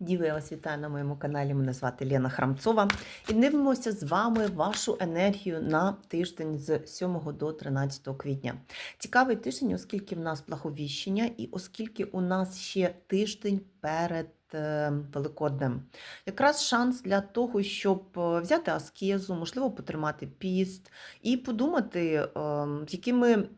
Діви, я вас вітаю на моєму каналі. Мене звати Лена Храмцова. І дивимося з вами вашу енергію на тиждень з 7 до 13 квітня. Цікавий тиждень, оскільки в нас благовіщення, і оскільки у нас ще тиждень перед е, Великоднем. Якраз шанс для того, щоб е, взяти аскезу, можливо, потримати піст і подумати, е, з якими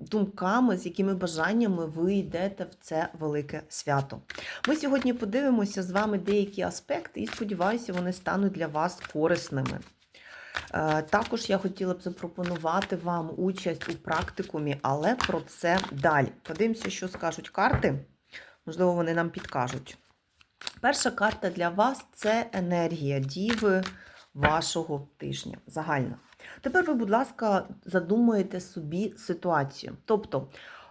думками, з якими бажаннями ви йдете в це велике свято. Ми сьогодні подивимося з вами деякі аспекти і сподіваюся, вони стануть для вас корисними. Е, Також я хотіла б запропонувати вам участь у практикумі, але про це далі. Подивимося, що скажуть карти. Можливо, вони нам підкажуть. Перша карта для вас це енергія діви вашого тижня. Загальна. Тепер ви, будь ласка, задумаєте собі ситуацію. Тобто,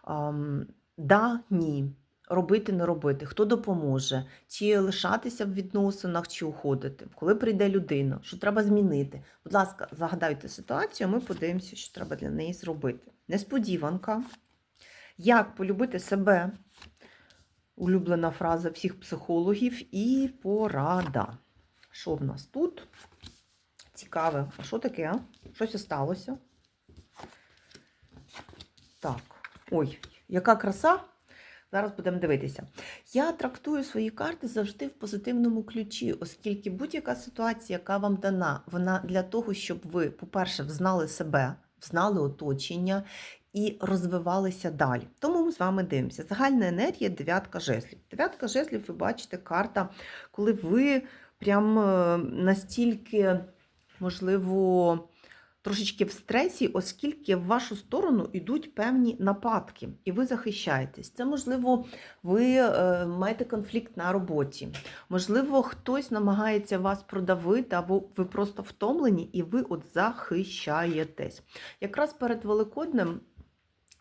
ем, да, ні, робити, не робити, хто допоможе, чи лишатися в відносинах, чи уходити, коли прийде людина, що треба змінити. Будь ласка, загадайте ситуацію, ми подивимося, що треба для неї зробити. Несподіванка. Як полюбити себе? Улюблена фраза всіх психологів і порада. Що в нас тут? Цікаве. А що таке? Щось сталося? Так. Ой, яка краса! Зараз будемо дивитися. Я трактую свої карти завжди в позитивному ключі, оскільки будь-яка ситуація, яка вам дана, вона для того, щоб ви, по-перше, взнали себе, взнали оточення і розвивалися далі. Тому ми з вами дивимося. Загальна енергія дев'ятка жезлів. Дев'ятка жезлів, ви бачите, карта, коли ви прям е, настільки, можливо, трошечки в стресі, оскільки в вашу сторону йдуть певні нападки, і ви захищаєтесь. Це, можливо, ви е, маєте конфлікт на роботі. Можливо, хтось намагається вас продавити, або ви просто втомлені, і ви от захищаєтесь. Якраз перед Великоднем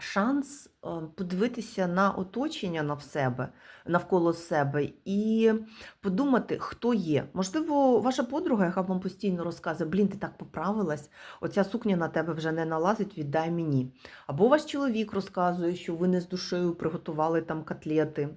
шанс е, подивитися на оточення на себе, навколо себе і подумати, хто є. Можливо, ваша подруга, яка вам постійно розказує, блін, ти так поправилась, оця сукня на тебе вже не налазить, віддай мені. Або ваш чоловік розказує, що ви не з душею приготували там котлети.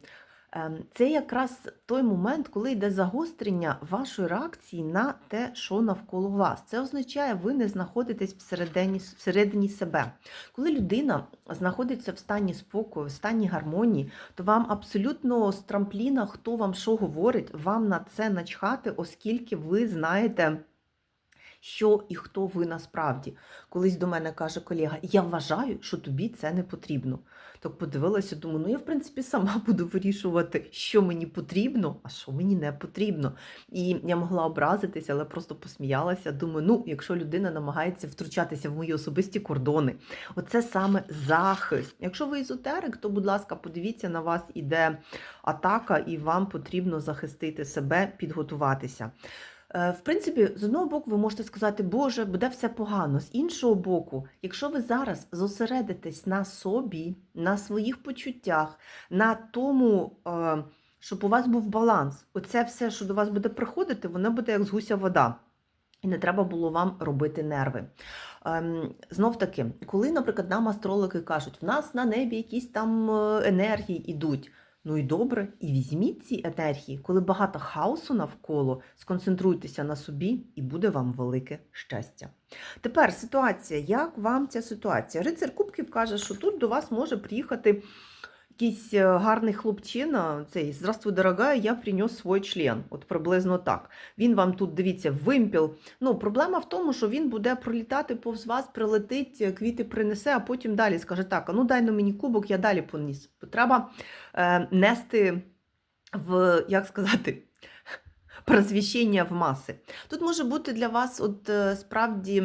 Ем, Це якраз той момент, коли йде загострення вашої реакції на те, що навколо вас. Це означає, ви не знаходитесь всередині, всередині себе. Коли людина знаходиться в стані спокою, в стані гармонії, то вам абсолютно з трампліна, хто вам що говорить, вам на це начхати, оскільки ви знаєте. Що і хто ви насправді. Колись до мене каже колега, я вважаю, що тобі це не потрібно. Так подивилася, думаю, ну я в принципі сама буду вирішувати, що мені потрібно, а що мені не потрібно. І я могла образитися, але просто посміялася. Думаю, ну, якщо людина намагається втручатися в мої особисті кордони, оце саме захист. Якщо ви езотерик, то, будь ласка, подивіться, на вас іде атака, і вам потрібно захистити себе, підготуватися. Е, В принципі, з одного боку, ви можете сказати, Боже, буде все погано. З іншого боку, якщо ви зараз зосередитесь на собі, на своїх почуттях, на тому, е, щоб у вас був баланс, оце все, що до вас буде приходити, воно буде як з гуся вода. І не треба було вам робити нерви. Ем, знов таки, коли, наприклад, нам астрологи кажуть, в нас на небі якісь там е, енергії йдуть. Ну і добре, і візьміть ці енергії, коли багато хаосу навколо, сконцентруйтеся на собі, і буде вам велике щастя. Тепер ситуація. Як вам ця ситуація? Рицар Кубків каже, що тут до вас може приїхати якийсь е, гарний хлопчина, цей Здравствуй, дорога, я принес свій член. От приблизно так. Він вам тут, дивіться, вимпіл. Ну, проблема в тому, що він буде пролітати повз вас, прилетить, е, квіти принесе, а потім далі скаже: так, а ну дай на мені кубок, я далі поніс. Треба е, нести в, як сказати, просвіщення в маси. Тут може бути для вас, от е, справді,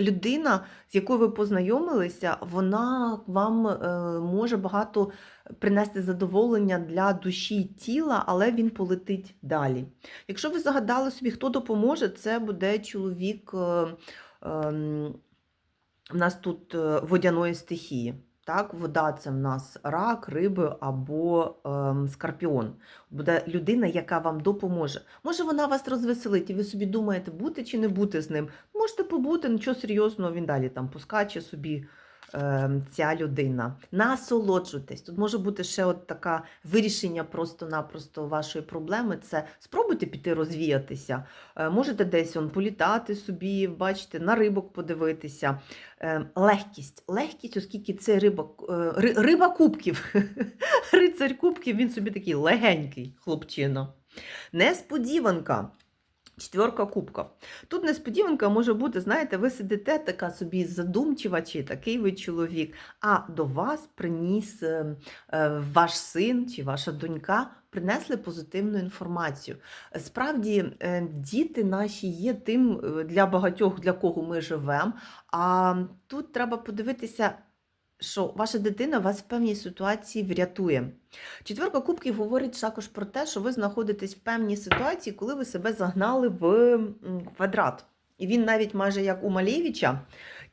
людина, з якою ви познайомилися, вона вам е, може багато принести задоволення для душі і тіла, але він полетить далі. Якщо ви загадали собі, хто допоможе, це буде чоловік. Е, ем, нас тут водяної стихії. Так, вода це в нас рак, риби або ем, скорпіон. Буде людина, яка вам допоможе. Може, вона вас розвеселить, і ви собі думаєте, бути чи не бути з ним. Можете побути, нічого серйозного, він далі там поскаче собі, ця людина. Насолоджуйтесь. Тут може бути ще от таке вирішення просто-напросто вашої проблеми. Це спробуйте піти розвіятися. Е, можете десь он, політати собі, бачите, на рибок подивитися. Е, легкість. Легкість, оскільки це риба, риба кубків. Рицарь кубків, він собі такий легенький хлопчина. Несподіванка. Четверка кубка. Тут несподіванка може бути, знаєте, ви сидите така собі задумчива, чи такий ви чоловік, а до вас приніс е, е, ваш син чи ваша донька, принесли позитивну інформацію. Справді, е, діти наші є тим для багатьох, для кого ми живемо. А тут треба подивитися, що ваша дитина вас в певній ситуації врятує. Четверка кубків говорить також про те, що ви знаходитесь в певній ситуації, коли ви себе загнали в квадрат. І він навіть майже як у Малєвича,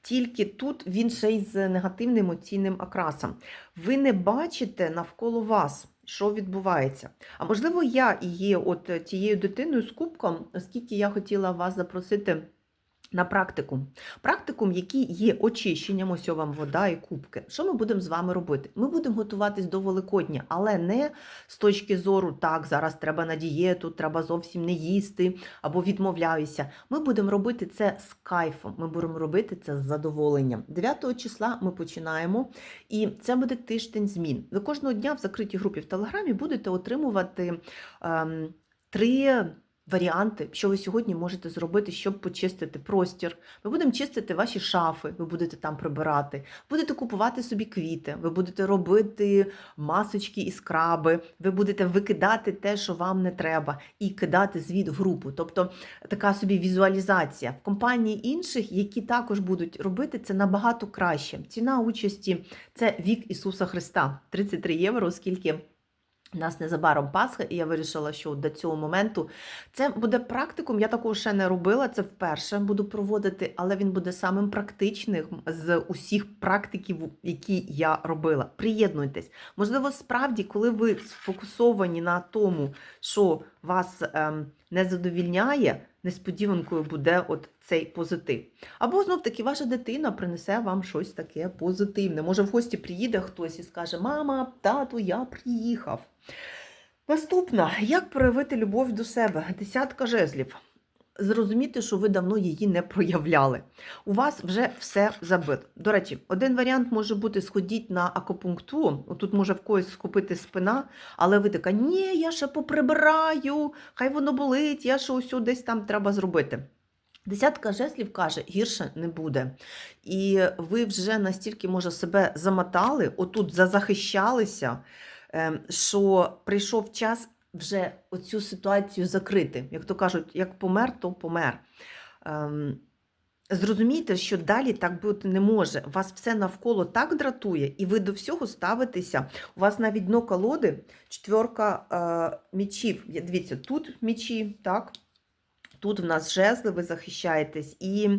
тільки тут він ще й з негативним емоційним окрасом. Ви не бачите навколо вас, що відбувається. А можливо, я і є от тією дитиною з кубком, оскільки я хотіла вас запросити. На практикум. Практикум, який є очищенням, ось вам вода і кубки. Що ми будемо з вами робити? Ми будемо готуватись до Великодня, але не з точки зору, так, зараз треба на дієту, треба зовсім не їсти або відмовляюся. Ми будемо робити це з кайфом, ми будемо робити це з задоволенням. 9 числа ми починаємо, і це буде тиждень змін. Ви кожного дня в закритій групі в Телеграмі будете отримувати ем, три варіанти, що ви сьогодні можете зробити, щоб почистити простір. Ми будемо чистити ваші шафи, ви будете там прибирати, будете купувати собі квіти, ви будете робити масочки і скраби, ви будете викидати те, що вам не треба, і кидати звіт в групу. Тобто така собі візуалізація. В компанії інших, які також будуть робити це набагато краще. Ціна участі це вік Ісуса Христа 33 євро, оскільки. У нас незабаром Пасха, і я вирішила, що до цього моменту це буде практикум. Я такого ще не робила. Це вперше буду проводити, але він буде самим практичним з усіх практиків, які я робила. Приєднуйтесь. Можливо, справді, коли ви сфокусовані на тому, що вас ем, не задовільняє, несподіванкою буде от цей позитив. Або знов таки ваша дитина принесе вам щось таке позитивне. Може, в гості приїде хтось і скаже: Мама, тату, я приїхав. Наступна, як проявити любов до себе? Десятка жезлів. Зрозуміти, що ви давно її не проявляли. У вас вже все забито. До речі, один варіант може бути сходіть на акупунктуру. Тут може в когось скупити спина, але ви така, ні, я ще поприбираю, хай воно болить, я ще ось десь там треба зробити. Десятка жеслів каже, гірше не буде. І ви вже настільки, може, себе замотали, отут зазахищалися, що прийшов час вже оцю ситуацію закрити. Як то кажуть, як помер, то помер. Ем, Зрозумійте, що далі так бути не може. Вас все навколо так дратує, і ви до всього ставитеся. У вас навіть дно колоди, четверка е, мічів. Дивіться, тут мічі, так? Тут в нас жезли, ви захищаєтесь, і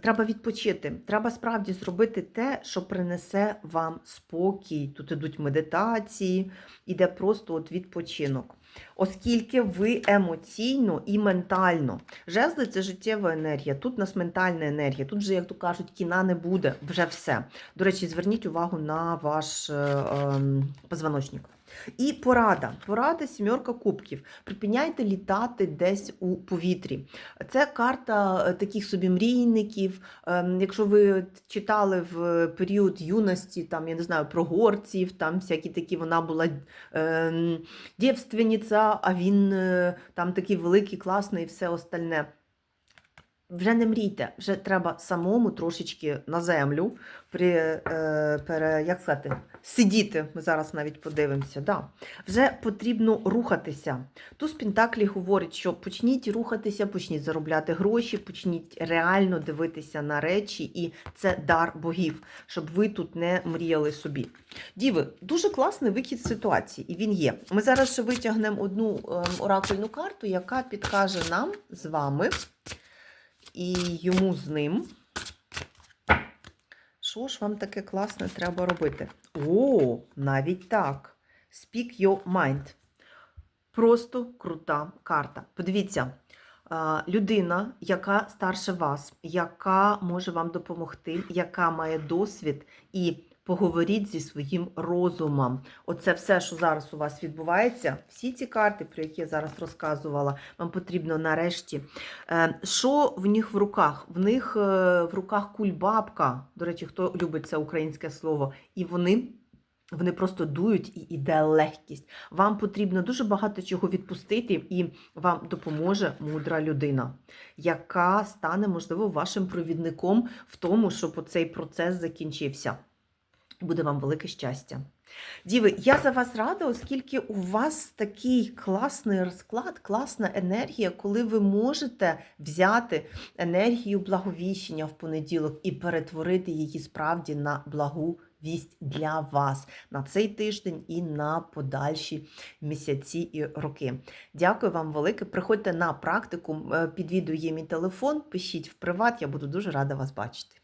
треба відпочити. Треба справді зробити те, що принесе вам спокій. Тут ідуть медитації, іде просто от відпочинок. Оскільки ви емоційно і ментально. Жезли це життєва енергія, тут у нас ментальна енергія, тут же, як то кажуть, кіна не буде, вже все. До речі, зверніть увагу на ваш е, ем, позвоночник. І порада. Порада сімерка кубків. Припиняйте літати десь у повітрі. Це карта е, таких собі мрійників. Ем, Якщо ви читали в період юності, там, я не знаю, про горців, там всякі такі, вона була ем, дівственниця, а він е, там такий великий, класний і все остальне. Вже не мрійте, вже треба самому трошечки на землю при, е, пере, як сказати, сидіти. Ми зараз навіть подивимося. Да. Вже потрібно рухатися. Туз Пентаклі говорить, що почніть рухатися, почніть заробляти гроші, почніть реально дивитися на речі, і це дар богів, щоб ви тут не мріяли собі. Діви, дуже класний вихід з ситуації, і він є. Ми зараз ще витягнемо одну ем, оракульну карту, яка підкаже нам з вами і йому з ним. Що ж вам таке класне треба робити? О, навіть так. Speak your mind. Просто крута карта. Подивіться, людина, яка старше вас, яка може вам допомогти, яка має досвід, і поговоріть зі своїм розумом. Оце все, що зараз у вас відбувається, всі ці карти, про які я зараз розказувала, вам потрібно нарешті. Е, Що в них в руках? В них е, в руках кульбабка. До речі, хто любить це українське слово, і вони. Вони просто дують і іде легкість. Вам потрібно дуже багато чого відпустити, і вам допоможе мудра людина, яка стане, можливо, вашим провідником в тому, щоб цей процес закінчився. Буде вам велике щастя. Діви, я за вас рада, оскільки у вас такий класний розклад, класна енергія, коли ви можете взяти енергію благовіщення в понеділок і перетворити її справді на благу вість для вас на цей тиждень і на подальші місяці і роки. Дякую вам велике. Приходьте на практику. Е, Під відео є мій телефон. Пишіть в приват, я буду дуже рада вас бачити.